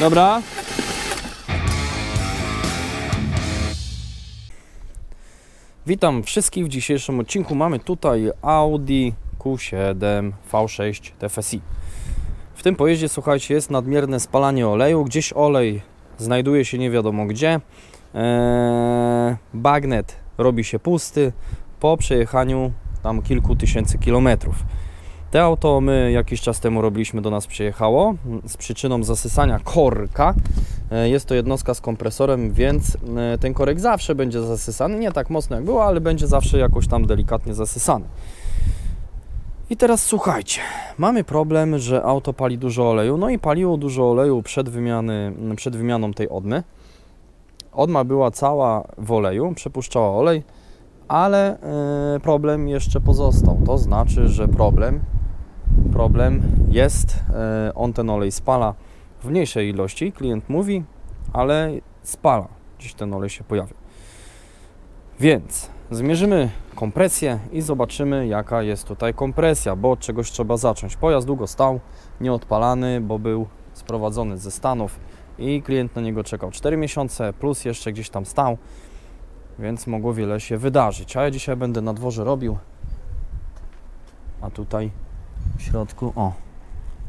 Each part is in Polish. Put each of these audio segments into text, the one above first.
Dobra. Witam wszystkich w dzisiejszym odcinku. Mamy tutaj Audi Q7 V6 TFSI. W tym pojeździe, słuchajcie, jest nadmierne spalanie oleju. Gdzieś olej znajduje się nie wiadomo gdzie. Eee, bagnet robi się pusty po przejechaniu tam kilku tysięcy kilometrów. Te auto my jakiś czas temu robiliśmy, do nas przyjechało z przyczyną zasysania korka. E, Jest to jednostka z kompresorem, więc e, ten korek zawsze będzie zasysany. Nie tak mocno jak było, ale będzie zawsze jakoś tam delikatnie zasysany. I teraz słuchajcie, mamy problem, że auto pali dużo oleju. No i paliło dużo oleju przed, wymiany, przed wymianą tej odmy. Odma była cała w oleju, przepuszczała olej, ale e, problem jeszcze pozostał. To znaczy, że problem, problem jest, e, on ten olej spala w mniejszej ilości, klient mówi, ale spala, gdzieś ten olej się pojawia. Więc zmierzymy kompresję i zobaczymy jaka jest tutaj kompresja, bo od czegoś trzeba zacząć. Pojazd długo stał, nieodpalany, bo był sprowadzony ze Stanów i klient na niego czekał 4 miesiące, plus jeszcze gdzieś tam stał, więc mogło wiele się wydarzyć. A ja dzisiaj będę na dworze robił, a tutaj w środku, o,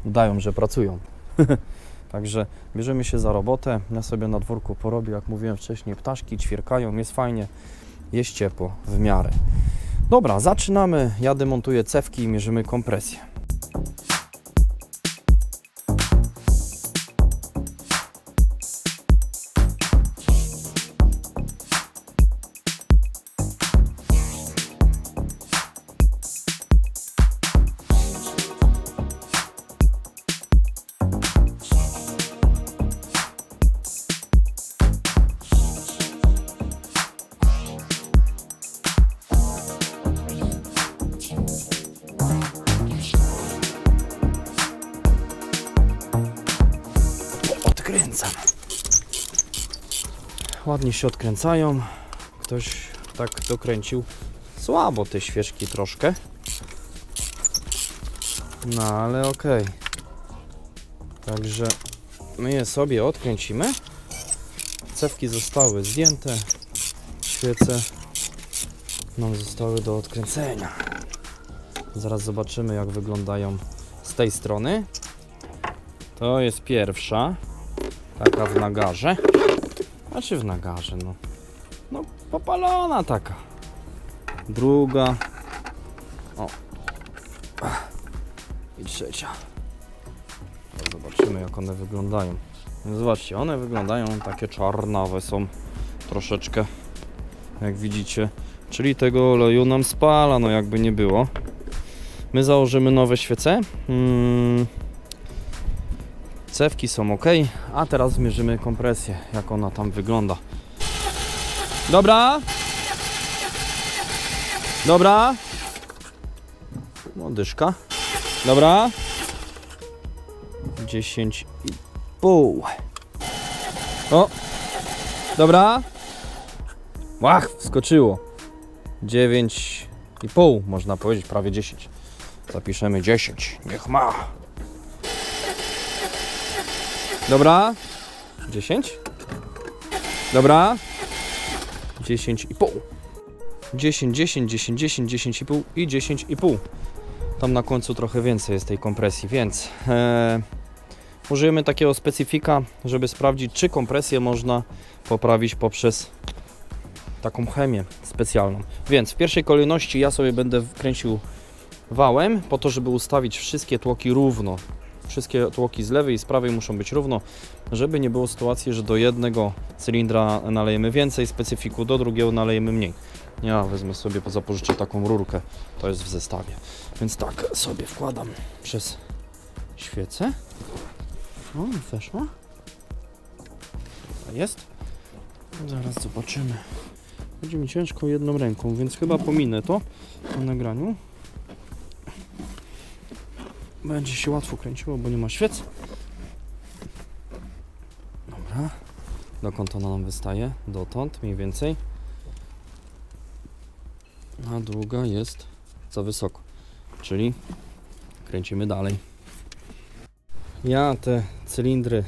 udają, że pracują. Także bierzemy się za robotę. Ja sobie na dworku porobię, jak mówiłem wcześniej, ptaszki ćwierkają, jest fajnie, jest ciepło w miarę. Dobra, zaczynamy. Ja demontuję cewki i mierzymy kompresję. Odkręcam. Ładnie się odkręcają. Ktoś tak dokręcił słabo te świeżki troszkę. No ale okej. Także my je sobie odkręcimy. Cewki zostały zdjęte. Świece nam zostały do odkręcenia. Zaraz zobaczymy jak wyglądają z tej strony. To jest pierwsza. Taka w nagarze. Znaczy w nagarze, no. No popalona taka. Druga. O. I trzecia. Zobaczymy jak one wyglądają. No Zobaczcie, one wyglądają takie czarnawe są. Troszeczkę. Jak widzicie. Czyli tego oleju nam spala, no jakby nie było. My założymy nowe świece. Mm. Cewki są ok, a teraz zmierzymy kompresję, jak ona tam wygląda. Dobra. Dobra. Młodyszka. Dobra. 10 i pół. O. Dobra. Łach, wskoczyło. 9 i pół, można powiedzieć, prawie 10. Zapiszemy 10. Niech ma. Dobra. 10. Dobra. 10 i pół. 10, 10, 10, 10, 10 i pół i 10 i pół. Tam na końcu trochę więcej jest tej kompresji, więc e, użyjemy takiego specyfika, żeby sprawdzić, czy kompresję można poprawić poprzez taką chemię specjalną. Więc w pierwszej kolejności ja sobie będę kręcił wałem po to, żeby ustawić wszystkie tłoki równo wszystkie tłoki z lewej i z prawej muszą być równo, żeby nie było sytuacji, że do jednego cylindra nalejemy więcej specyfiku, do drugiego nalejemy mniej. Ja wezmę sobie, zapożyczę taką rurkę, to jest w zestawie. Więc tak sobie wkładam przez świecę. O, weszła. Jest. Zaraz zobaczymy. Będzie mi ciężko jedną ręką, więc chyba pominę to na nagraniu. Będzie się łatwo kręciło, bo nie ma świec. Dobra. Dokąd ona nam wystaje? Dotąd mniej więcej. A długa jest za wysoko. Czyli kręcimy dalej. Ja te cylindry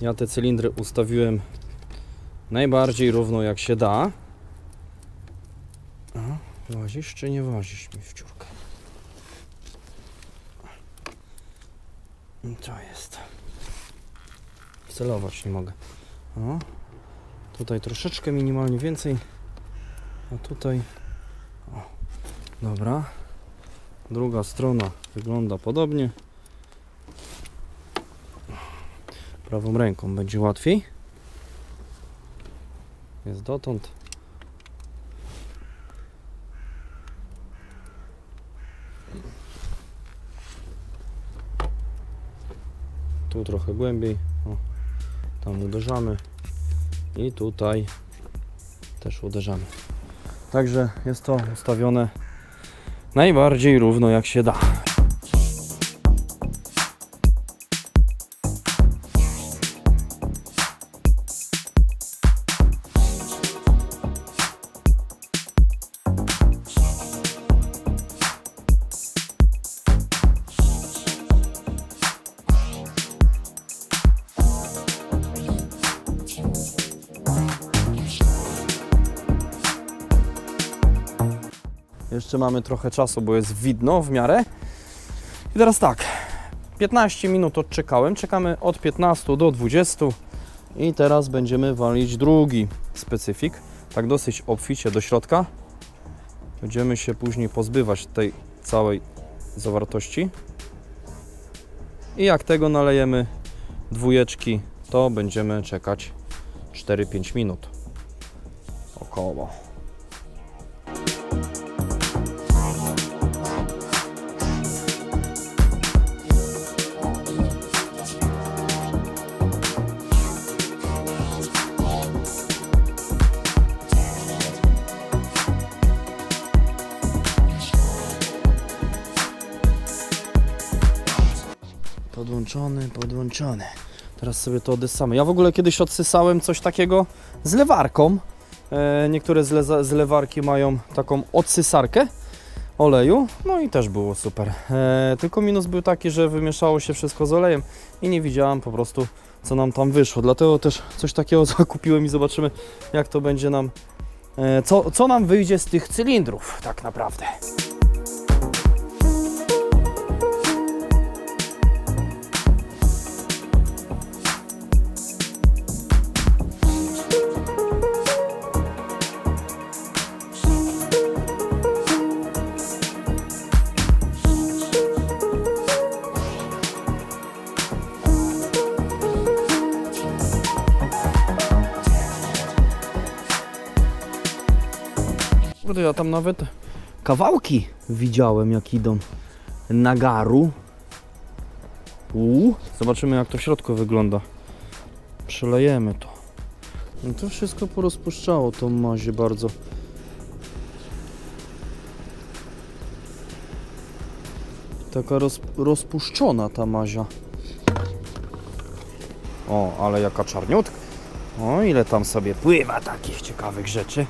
Ja te cylindry ustawiłem najbardziej równo jak się da. A, włazisz czy nie włazisz mi w dziurkę? To jest. Celować nie mogę. O, tutaj troszeczkę minimalnie więcej. A tutaj. O, dobra. Druga strona wygląda podobnie. Prawą ręką będzie łatwiej. Jest dotąd. Tu trochę głębiej. O, tam uderzamy. I tutaj też uderzamy. Także jest to ustawione najbardziej równo jak się da. Jeszcze mamy trochę czasu, bo jest widno w miarę. I teraz tak, 15 minut odczekałem, czekamy od 15 do 20 i teraz będziemy walić drugi specyfik, tak dosyć obficie do środka. Będziemy się później pozbywać tej całej zawartości. I jak tego nalejemy dwójeczki, to będziemy czekać 4-5 minut. Około. Podłączony. Teraz sobie to odessamy. Ja w ogóle kiedyś odsysałem coś takiego z lewarką. E, niektóre zle, zlewarki mają taką odsysarkę oleju. No i też było super. E, tylko minus był taki, że wymieszało się wszystko z olejem i nie widziałem po prostu co nam tam wyszło. Dlatego też coś takiego zakupiłem i zobaczymy jak to będzie nam, e, co, co nam wyjdzie z tych cylindrów tak naprawdę. Kurde, ja tam nawet kawałki widziałem, jak idą nagaru. Uuu, zobaczymy jak to w środku wygląda. Przelejemy to. No to wszystko porozpuszczało tą mazię bardzo. Taka roz, rozpuszczona ta mazia. O, ale jaka czarniutka. O, ile tam sobie pływa takich ciekawych rzeczy.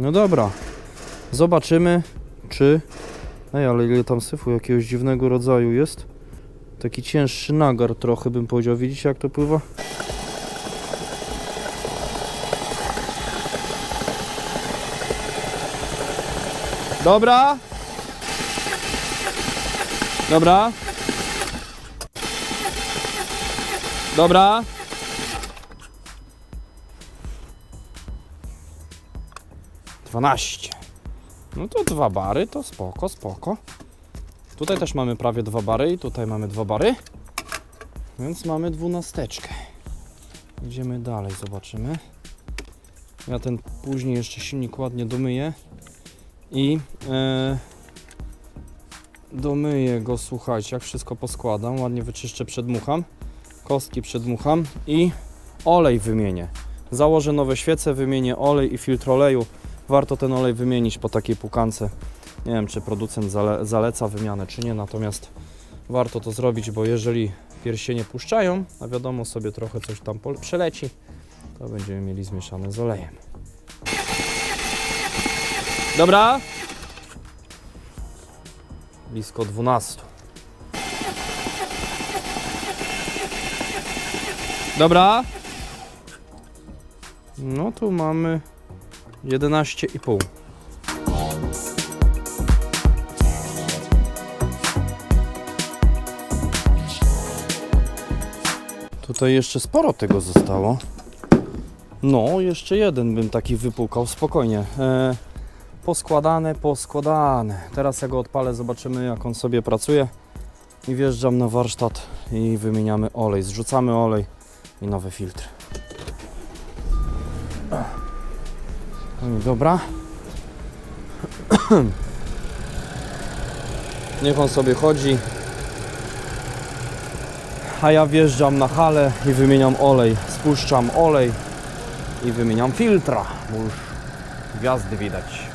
No dobra. Zobaczymy, czy... Ej, ale ile tam syfu jakiegoś dziwnego rodzaju jest. Taki cięższy nagar trochę bym powiedział. Widzicie jak to pływa? Dobra. Dobra. Dobra. Dwanaście. No to dwa bary, to spoko, spoko. Tutaj też mamy prawie dwa bary i tutaj mamy dwa bary. Więc mamy dwunasteczkę. Idziemy dalej, zobaczymy. Ja ten później jeszcze silnik ładnie domyję. I e, domyję go, słuchajcie, jak wszystko poskładam. Ładnie wyczyszczę, przedmucham. Kostki przedmucham i olej wymienię. Założę nowe świece, wymienię olej i filtr oleju. Warto ten olej wymienić po takiej pukance. Nie wiem, czy producent zale, zaleca wymianę, czy nie, natomiast warto to zrobić, bo jeżeli pierścienie puszczają, a wiadomo sobie trochę coś tam przeleci, to będziemy mieli zmieszane z olejem. Dobra. Blisko 12. Dobra. No tu mamy 11,5. Tutaj jeszcze sporo tego zostało. No, jeszcze jeden bym taki wypłukał, spokojnie. E, poskładane, poskładane. Teraz ja go odpalę, zobaczymy jak on sobie pracuje. I wjeżdżam na warsztat i wymieniamy olej. Zrzucamy olej i nowy filtr. Dobra. Niech on sobie chodzi. A ja wjeżdżam na halę i wymieniam olej. Spuszczam olej i wymieniam filtra, bo już gwiazdy widać.